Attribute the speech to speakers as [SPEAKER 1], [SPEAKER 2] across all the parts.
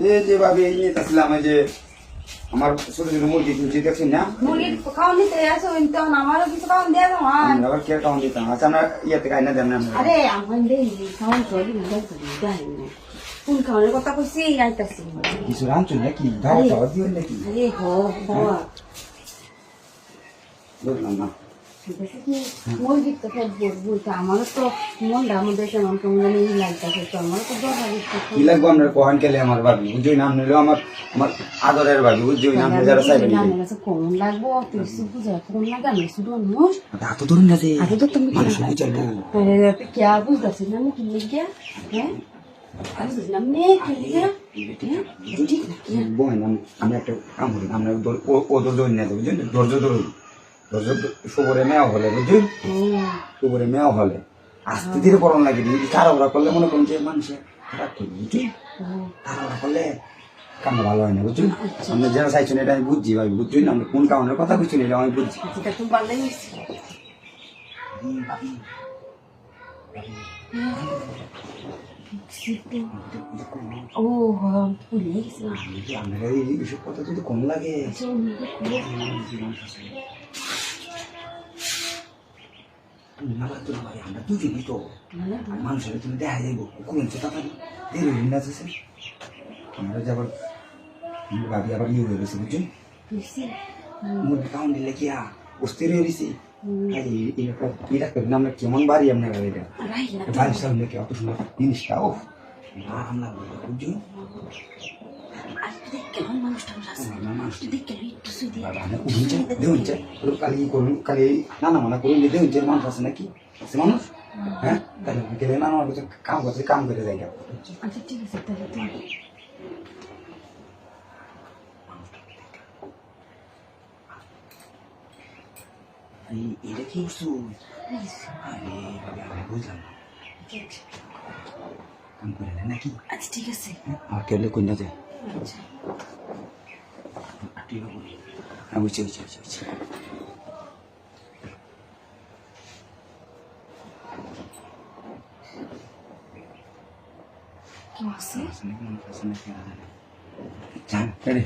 [SPEAKER 1] এই যে ভাবি এই নিয়ে আসলাম যে আমার ছোট ছোট মুরগি কিনছি দেখছেন না?
[SPEAKER 2] মুরগির খাওয়ান নিতে আসো তখন আমারও কিছু খাওয়ান দিয়ে দাও
[SPEAKER 1] আবার কে কাউন্ট দিতাম আচ্ছা আমরা ইয়ে থেকে আইনা দেন না
[SPEAKER 2] আরে আমার দেই খাওয়ান চলি দেয় না কোন খাওয়ানোর কথা কইছি আইতাছি।
[SPEAKER 1] কিছু রাঁধছো নাকি? দাও দাও দিও নাকি?
[SPEAKER 2] আরে হো বাবা
[SPEAKER 1] বুঝলাম না।
[SPEAKER 2] মুরগির তো বলব তো আমারও তো মনটা আমাদের কেমন কেমন জানি ই লাগতেছে তো আমারও তো দরকার
[SPEAKER 1] কি লাগবো আমরা? কহান কেলে আমার ভাবি বুঝছই নাম নিলেও আমার আমার আদরের ভাবি বুঝছই নাম নিলে যারা চাইবেন
[SPEAKER 2] জানে কাছে কমন লাগবো? তুই শুধু বুঝা কমন লাগে আমি শুধু মানুষ।
[SPEAKER 1] হাত ধরুন না যে
[SPEAKER 2] আগে তো তুমি
[SPEAKER 1] মানুষ বুঝাবো
[SPEAKER 2] কে না আমি হ্যাঁ? কি লিখিয়া হ্যাঁ?
[SPEAKER 1] একটা কাম করি। আমরা দেবো ধৈর্য ধরুন। ধৈর্য সবরে হলে হলে আস্তে ধীরে করণ লাগে তাড়াহুড়া করলে মনে করুন যে মানুষের খারাপ করবে বুঝছেন তাড়াহুড়া করলে কাম ভালো হয় না আপনি যেটা চাইছেন এটা আমি বুঝছি ভাই আপনি কোন কারণের কথা আমি বুঝছি।
[SPEAKER 2] যেটা ও ভুলে গেছিলাম।
[SPEAKER 1] আপনার এই কথা যদি কম লাগে। তুমি না লাগতো না ভাই আমরা দুজনই তো মানুষের তুমি দেখা যাইব কুকুরের চেয়ে তাড়াতাড়ি দেরি হয়ে না আছে আমরা যাবার ভাবি আবার ইয়ে হয়ে গেছে বুঝছেন মুরগি কাউন দিলে কি আ অস্থির হয়ে গেছে এটা করেন আমরা কেমন বাড়ি আপনার এটা বাড়ির সামনে কি অত সুন্দর জিনিসটা ও আরাম লাগবে বুঝছেন মানুষ আছে নাকি? মানুষ? হ্যাঁ? তাহলে গেলে নানা আমার কাম করতে কাম করে যাই
[SPEAKER 2] আচ্ছা ঠিক আছে তাহলে
[SPEAKER 1] এটা কি করছ আরে বাবা আমি বুঝলাম না। কাম করে না নাকি?
[SPEAKER 2] আচ্ছা ঠিক আছে।
[SPEAKER 1] আর কেলে কন্যা যায়। হ্যাঁ বুঝছি বুঝছি বুঝছি বুঝছি
[SPEAKER 2] আছে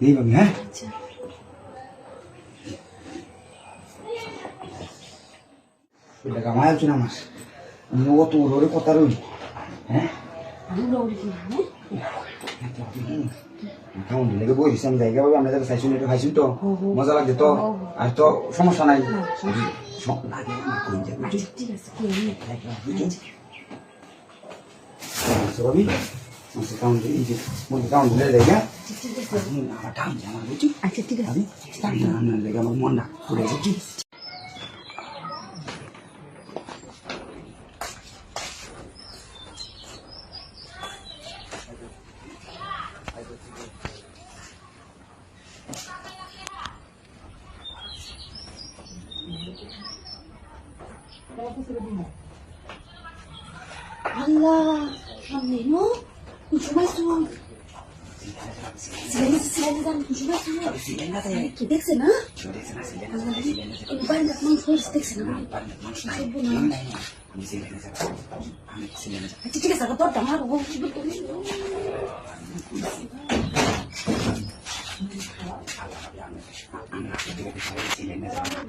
[SPEAKER 1] এই বাবু হ্যাঁ?
[SPEAKER 2] আচ্ছা।
[SPEAKER 1] এটা না আমার? অত ওরে কথা রই হ্যাঁ?
[SPEAKER 2] আমি দৌড়ি কি
[SPEAKER 1] কেমন লেগে বই দিচ্ছি আমি জায়গা পাবো আমরা যারা চাইছি এটা খাইছি তো মজা লাগছে তো আর তো সমস্যা নাই?
[SPEAKER 2] আচ্ছা ঠিক আছে কি আমি
[SPEAKER 1] আচ্ছা, রবি আচ্ছা, কেমন যে এই যে মুরগি কেমন দিলে জায়গা
[SPEAKER 2] আচ্ছা ঠিক আছে
[SPEAKER 1] আমার কাম যে আমার বুঝছি
[SPEAKER 2] আচ্ছা ঠিক আছে
[SPEAKER 1] আমি আপনার লেগে আমার মনটা ঘুরে বুঝছি
[SPEAKER 2] Allah, Ameno, কি দেখছে না মানুষ দেখছে না ঠিক আছে তোর আমার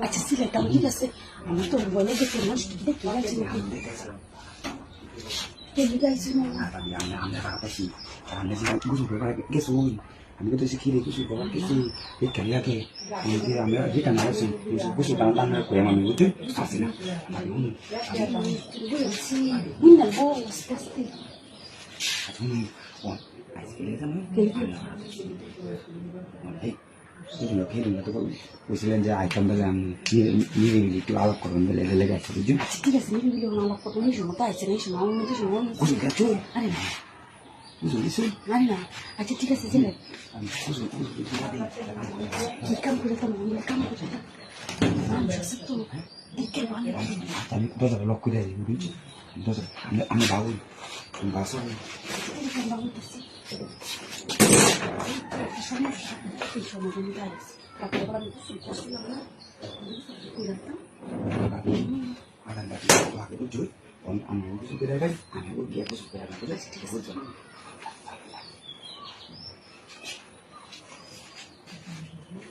[SPEAKER 2] আচ্ছা ঠিক আছে আমি তো বলে মানুষ দেখতে দেখতে গেছি
[SPEAKER 1] আমি তো শিখি কিছু করার কিছু এই খেলাকে আমি না আছি কিছু করে আমি বুঝতে যে বেলে আমি একটু আলাপ করবেন বেলে বেলে গেছে বুঝুন
[SPEAKER 2] ঠিক আছে এই ভিডিও না লক্ষ্য তুমি শোনো তাই আছে না আমি মধ্যে শোনো আরে না আরে না আচ্ছা ঠিক আছে
[SPEAKER 1] বুঝুন
[SPEAKER 2] কি কাম করে কাম আমি কাম করে তো
[SPEAKER 1] দরজা লক করে দিই বুঝছি দরজা আমি বাবু বাসা
[SPEAKER 2] সময় আমি কিছু
[SPEAKER 1] বুঝছি আমি কিছু করে রাখাই আমি ওর গিয়ে কিছু করে রাখাই বুঝেছি ঠিক আছে বুঝছ আমি আমি তো ভালো লাগে পারি
[SPEAKER 2] আরে বাবা মন্দ কিন্তু দেখতে ঠিক আছে
[SPEAKER 3] আমাদের দুধে আছে পান কাটার ভাত ছিল বা দুটা খাইতে দাদা সুপারি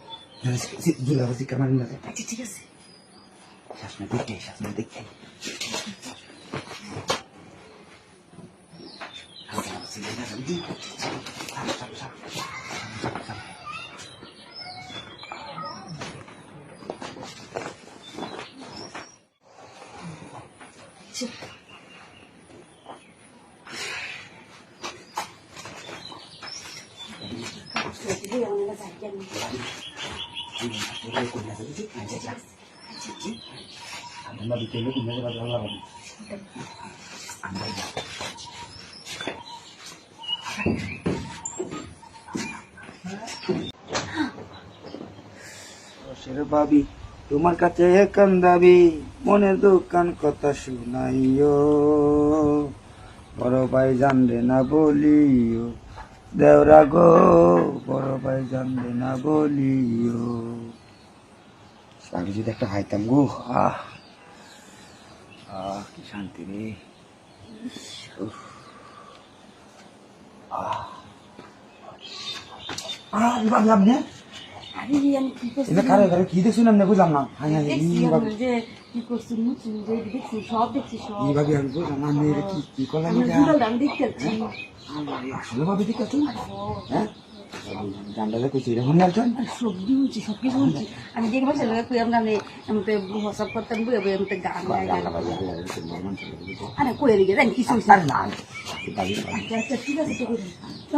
[SPEAKER 1] আমরা এটা দেখতে বুঝছো
[SPEAKER 2] ঠিক আছে
[SPEAKER 1] আমি আবার জুড়ে ছিলি মারি না যায়
[SPEAKER 2] আরে জি জি
[SPEAKER 1] জুড়ে আবার শিকার মারি না যায়
[SPEAKER 2] আচ্ছা ঠিক আছে
[SPEAKER 1] শাসনে দেখে শাসনে দেখে
[SPEAKER 2] আচ্ছা Jadi
[SPEAKER 1] ভাবি তোমার কাছে একান দাবি মনের দোকান কথা শুনাইও। বড় ভাই জানবে না বলিও। দেওরা গো বড় ভাই জানবে না বলিও। আমি যদি একটা খাইতাম গো। আহ। আহ কি শান্তি রে। আহ। আহ আপনি
[SPEAKER 2] আরে আমি কি করছি
[SPEAKER 1] এটা কারে কারে কি দেখছেন আপনি বুঝলাম না ভাবি
[SPEAKER 2] আমি যে কি করছি মুছি যে দেখছি সব দেখছি সব
[SPEAKER 1] এই ভাবি আমি বুঝলাম না আমি কি কি করলাম
[SPEAKER 2] আমি
[SPEAKER 1] এটা
[SPEAKER 2] দেখতে পাচ্ছি
[SPEAKER 1] আসলে ভাবি আছে হ্যাঁ জানলে কইছি
[SPEAKER 2] সবজি বলছি সব কিছু আমি দেখব ছেলে কুই আমরা আমি আমি তো হোয়াটসঅ্যাপ করতাম বই বই আমি তো গান আরে কই জানি কিছু হইছে
[SPEAKER 1] না
[SPEAKER 2] আচ্ছা আচ্ছা ঠিক আছে তো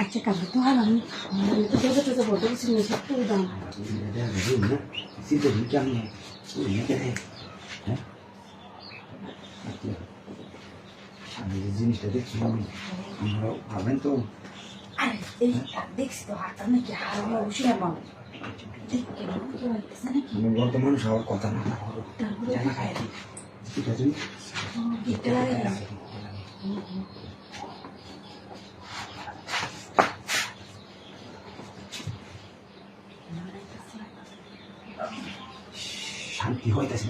[SPEAKER 2] আচ্ছা কালকে তো আর আমি তো দেখে তো বলতে পারছি না সব তো দাম
[SPEAKER 1] আমি যে জিনিসটা দেখছি আমি আমরা ভাবেন তো
[SPEAKER 2] দেখছি তো হাতটা নাকি হারানো অবশ্যই আমার
[SPEAKER 1] আমি বর্তমান সবার কথা না ঠিক আছে
[SPEAKER 2] দেখতে লাগে
[SPEAKER 1] শান্তি হইতেছে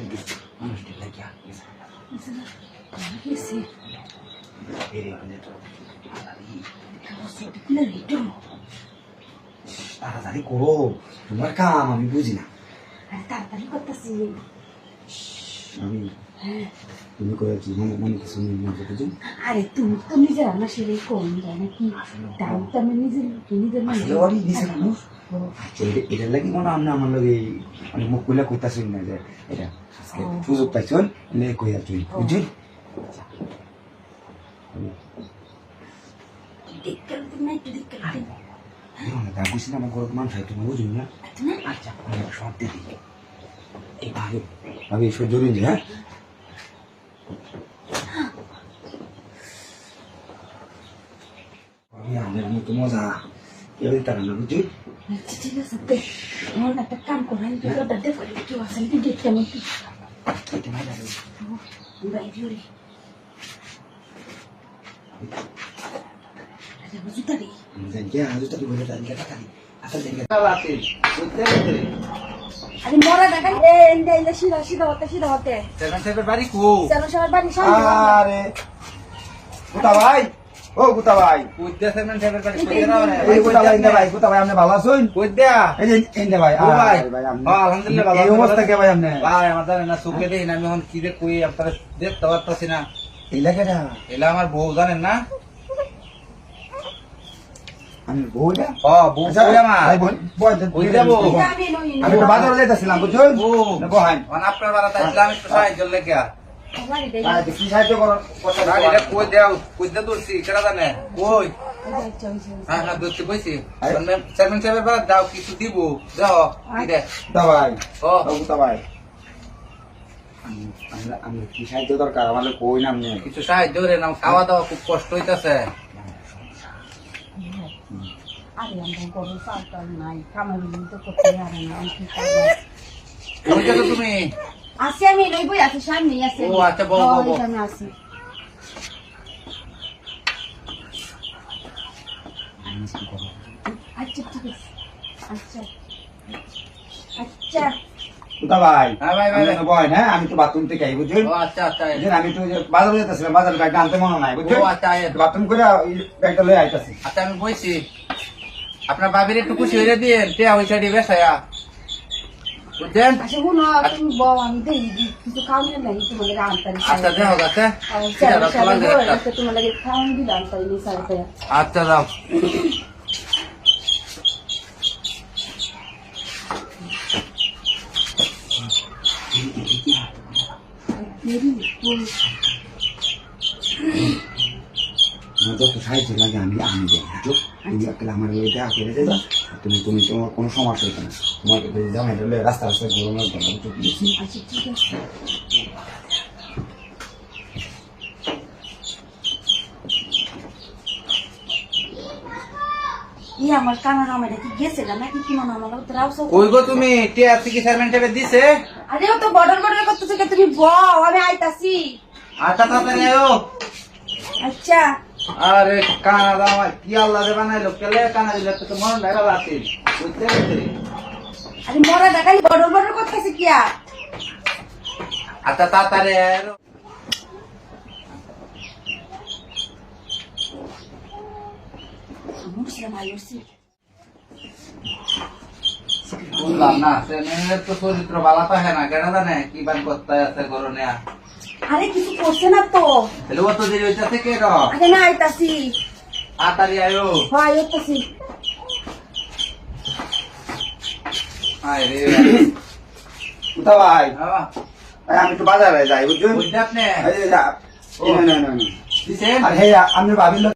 [SPEAKER 1] মানুষটি লাগিয়া তাড়াতাড়ি। করো। তোমার কাম আমি বুঝি না।
[SPEAKER 2] তাড়াতাড়ি করতেছি।
[SPEAKER 1] আমি
[SPEAKER 2] হ্যাঁ।
[SPEAKER 1] তুমি করেছি মানে মানে কিছু মনে বুঝি
[SPEAKER 2] আরে তুমি তো নিজের রান্না সেরে কম যায় নাকি তাই তো আমি নিজের নিজের মানে
[SPEAKER 1] আচ্ছা, এটা- এটার লাগি মনে আপনি আমার লগে মানে মুখ খুলে কইতাছেন না যে এটা আজকে সুযোগ পাইছেন লে কইয়া তুই বুঝলি তা আমার মানুষ হয় তুমি না?
[SPEAKER 2] আচ্ছা
[SPEAKER 1] আচ্ছা এই ভাবে হ্যাঁ আমাদের মতো মজা। কেউ তারা না বুঝলি
[SPEAKER 2] আচ্ছা ঠিক আছে আমার একটা কাম করা আমি দেখো দেখতে
[SPEAKER 1] লাগে
[SPEAKER 2] আরে
[SPEAKER 1] বলে টাকা দিই আসলে
[SPEAKER 2] মরা দেখা এ এন্ডে এলে সিধা সিধা হতে সিধা হতে
[SPEAKER 3] সেভেন সেভেন বাড়ি কো
[SPEAKER 2] চলো সবার বাড়ি সামনে
[SPEAKER 1] আরে গুতা ভাই ও গুতা ভাই।
[SPEAKER 3] বুঝতে সেভেন সেভেন বাড়ি কই না
[SPEAKER 1] এই গুতা ভাই ইন্দা ভাই গুতা ভাই আপনি ভালো আছেন?
[SPEAKER 3] বুঝতে
[SPEAKER 1] এই যে ইন্দা ভাই
[SPEAKER 3] ও ভাই।
[SPEAKER 1] ভাই আপনি।
[SPEAKER 3] আলহামদুলিল্লাহ ভালো
[SPEAKER 1] এই অবস্থা কে ভাই আপনি?
[SPEAKER 3] ভাই আমার জানে না চোখে দেখি না আমি এখন কি যে কই আপনারা দেখতে পারতাছি না।
[SPEAKER 1] এলাকাটা
[SPEAKER 3] এলা আমার বউ জানেন না?
[SPEAKER 1] আমি বউটা
[SPEAKER 3] ও বউ কই যাব?
[SPEAKER 2] আমি
[SPEAKER 1] বাজারে যাইতেছিলাম বুঝছ
[SPEAKER 3] বউ
[SPEAKER 1] বহান
[SPEAKER 3] মানে আপনার বাড়াতে আসলাম একটু সাহায্য লেগে।
[SPEAKER 1] কি সাহায্য করো। কথা
[SPEAKER 3] গাড়ি রে কই দেও? কই দে দূরছি কেডা জানে? কই? হ্যাঁ হ্যাঁ দূরছি বইছি চেয়ারম্যান সাহেবের বাড়া দাও কিছু দিব। দাও কি
[SPEAKER 1] দাবাই
[SPEAKER 3] ও
[SPEAKER 1] দাবাই আমি আমি কি সাহায্য দরকার? আমার কই নাম নেই।
[SPEAKER 3] কিছু সাহায্য করে নাও খাওয়া দাওয়া খুব কষ্ট হইতাছে।
[SPEAKER 2] আরে আমরা নাই কামাই তো করতে পারে না
[SPEAKER 3] তুমি?
[SPEAKER 2] আসি আমি নই বই আছে সামনে আছে
[SPEAKER 3] ও, আচ্ছা, বউ।
[SPEAKER 2] আমি আসি আচ্ছা ঠিক আছে আচ্ছা আচ্ছা
[SPEAKER 3] হ্যাঁ,
[SPEAKER 1] হ্যাঁ আমি তো বাথরুম থেকে আই
[SPEAKER 3] আচ্ছা আচ্ছা
[SPEAKER 1] আমি তো ওই যে বাজারে যেতেছিলাম বাজারে ব্যাগটা আনতে মনে নাই
[SPEAKER 3] আচ্ছা
[SPEAKER 1] বাথরুম করে ব্যাগটা লয়ে আইতাছি
[SPEAKER 3] আচ্ছা আমি বইছি আপনার বাবির একটু খুশি হয়ে দিয়ে টিয়া হইছে ডি বেসায়া
[SPEAKER 2] নাই তোমার লাগে আনতারি
[SPEAKER 3] আচ্ছা দাও। গাছে
[SPEAKER 2] তোমার লাগে খাওয়ানো দিলে আনতারি নি সাথে
[SPEAKER 3] আচ্ছা যাও
[SPEAKER 1] আমার যত সাহায্য লাগে আমি আমি দেবো বুঝছ একলা আমার লয়ে দেখা করে দেবা। তুমি তুমি তোমার কোনো সমস্যা হইতো না। তোমাকে তো জামাই রাস্তা জন্য কি?
[SPEAKER 2] আচ্ছা ঠিক আছে। আমার কানা আমার কি গেছে নাকি কি মনে আমার তো রাউস
[SPEAKER 3] কই গো তুমি? টিয়া কি সাহেব দিছে?
[SPEAKER 2] আরে ও তো বর্ডার বর্ডার করতেছে কে তুমি বউ আমি আইতাছি।
[SPEAKER 3] আচ্ছা তাড়াতাড়ি আয়ো।
[SPEAKER 2] আচ্ছা।
[SPEAKER 3] আরে কানা দামা কি আল্লাহ রে বানাইলো? কেলে কানা দিলে তো মন লাগা বাতি বুঝতে পেরেছি।
[SPEAKER 2] আরে মরা দেখালি বর্ডার বর্ডার করতেছে কি আর?
[SPEAKER 3] তাড়াতাড়ি আয়ো।
[SPEAKER 2] মুসলিম
[SPEAKER 3] না সে তো চরিত্র ভালো থাকে না কেন জানে? কি বান করতে আছে গরনে
[SPEAKER 2] আরে কিছু করছে না তো।
[SPEAKER 3] হ্যালো তো দেরি হইতা থেকে র
[SPEAKER 2] আরে না আইতাছি।
[SPEAKER 3] আতারি আয়ো।
[SPEAKER 2] হ্যাঁ আইতাছি।
[SPEAKER 3] আয় রে
[SPEAKER 1] কোথা ভাই আমি তো বাজারে যাই বুঝছেন?
[SPEAKER 3] বুঝতে আপনি।
[SPEAKER 1] আরে যা- না, না, না, না।
[SPEAKER 3] দিছেন?
[SPEAKER 1] আরে আমি ভাবিল